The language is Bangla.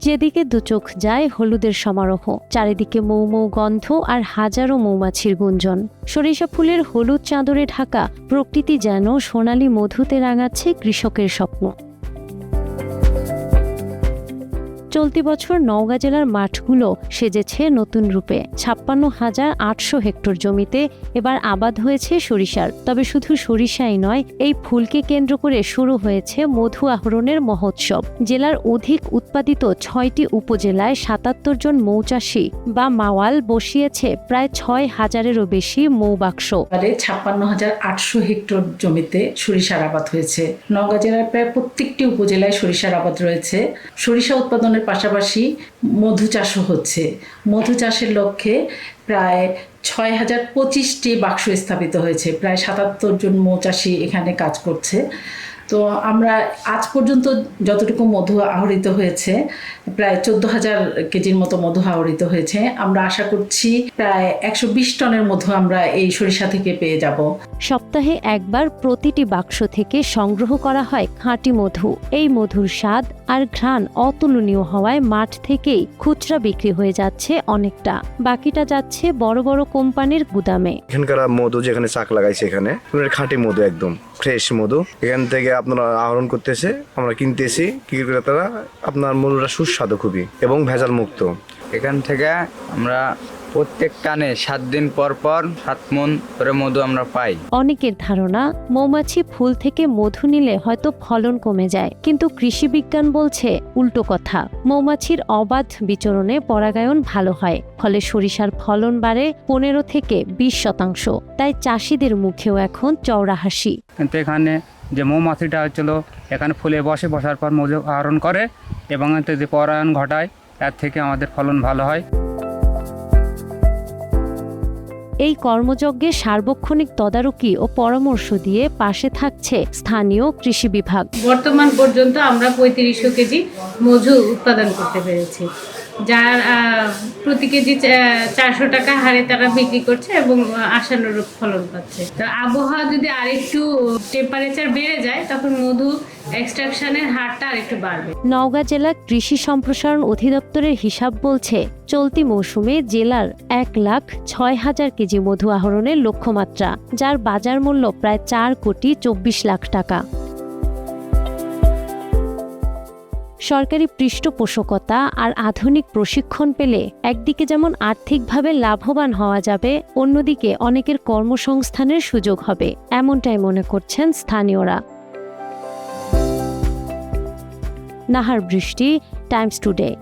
যেদিকে দুচোখ যায় হলুদের সমারোহ, চারিদিকে মৌ মৌ গন্ধ আর হাজারো মৌমাছির গুঞ্জন। সরিষা ফুলের হলুদ চাদরে ঢাকা প্রকৃতি যেন সোনালি মধুতে রাঙাচ্ছে কৃষকের স্বপ্ন। চলতি বছর নওগাঁ জেলার মাঠগুলো সেজেছে নতুন রূপে। ছাপ্পান্ন হাজার আটশো হেক্টর জমিতে এবার আবাদ হয়েছে সরিষার। তবে শুধু সরিষাই নয়, এই ফুলকে কেন্দ্র করে শুরু হয়েছে মধু আহরণের মহোৎসব। জেলার অধিক উৎপাদিত ছয়টি উপজেলায় সাতাত্তর জন মৌচাষী বা মাওয়াল বসিয়েছে প্রায় ছয় হাজারেরও বেশি মৌবাক্স। ছাপ্পান্ন হাজার আটশো হেক্টর জমিতে সরিষার আবাদ হয়েছে। নওগাঁ জেলার প্রায় প্রত্যেকটি উপজেলায় সরিষার আবাদ রয়েছে। সরিষা উৎপাদনের পাশাপাশি মধু চাষও হচ্ছে। মধু চাষের লক্ষ্যে প্রায় ছয় হাজার পঁচিশটি বাক্স স্থাপিত হয়েছে। প্রায় সাতাত্তর জন মৌচাষী এখানে কাজ করছে। তো আমরা আজ পর্যন্ত যতটুকু মধু আহরিত হয়েছে, প্রায় চোদ্দ হাজার কেজির মতো মধু আহরিত হয়েছে। আমরা আশা করছি প্রায় একশো বিশ টনের মধু আমরা এই সরিষা থেকে পেয়ে যাব। সপ্তাহে একবার প্রতিটি বাক্স থেকে সংগ্রহ করা হয় খাঁটি মধু। এই মধুর স্বাদ আর ঘ্রাণ অতুলনীয় হওয়ায় মাঠ থেকেই খুচরা বিক্রি হয়ে যাচ্ছে অনেকটা। বাকিটা যাচ্ছে বড় বড় কোম্পানির গুদামে। এখানকার মধু যেখানে চাক লাগাইছে এখানে খাঁটি মধু একদম ফ্রেশ মধু। এখান থেকে আপনারা আহরণ করতেছে আমরা কিনতেছি ক্রেতারা আপনার মধুটা সুস্বাদু খুবই এবং ভেজাল মুক্ত এখান থেকে আমরা প্রত্যেক টানে সাত দিন পর পর সাত মন করে মধু আমরা পাই। অনেকের ধারণা মৌমাছি ফুল থেকে মধু নিলে হয়তো ফলন কমে যায়। কিন্তু কৃষি বিজ্ঞান বলছে উল্টো কথা। মৌমাছির অবাধ বিচরণে পরাগায়ন ভালো হয় ফলে সরিষার ফলন বাড়ে পনেরো থেকে বিশ শতাংশ। তাই চাষিদের মুখেও এখন চওড়া হাসি। কিন্তু এখানে যে মৌমাছিটা হচ্ছিল এখানে ফুলে বসে বসার পর মধু আহরণ করে এবং এতে যে পরায়ণ ঘটায় এর থেকে আমাদের ফলন ভালো হয়। এই কর্মযজ্ঞে সার্বক্ষণিক তদারকি ও পরামর্শ দিয়ে পাশে থাকছে স্থানীয় কৃষি বিভাগ। বর্তমান পর্যন্ত আমরা পঁয়ত্রিশশো কেজি মধু উৎপাদন করতে পেরেছি। যার প্রতি কেজি চারশো টাকা হারে তারা বিক্রি করছে এবং আশানুরূপ ফলন পাচ্ছে। তো আবহাওয়া যদি আরেকটু টেম্পারেচার বেড়ে যায় তখন মধু এক্সট্রাকশনের হারটা আরেকটু বাড়বে। নওগাঁ জেলা কৃষি সম্প্রসারণ অধিদপ্তরের হিসাব বলছে চলতি মৌসুমে জেলার এক লাখ ছয় হাজার কেজি মধু আহরণের লক্ষ্যমাত্রা, যার বাজার মূল্য প্রায় চার কোটি চব্বিশ লাখ টাকা। সরকারি পৃষ্ঠপোষকতা আর আধুনিক প্রশিক্ষণ পেলে একদিকে যেমন আর্থিকভাবে লাভবান হওয়া যাবে, অন্যদিকে অনেকের কর্মসংস্থানের সুযোগ হবে, এমনটাই মনে করছেন স্থানীয়রা। নাহার বৃষ্টি, টাইমস টুডে।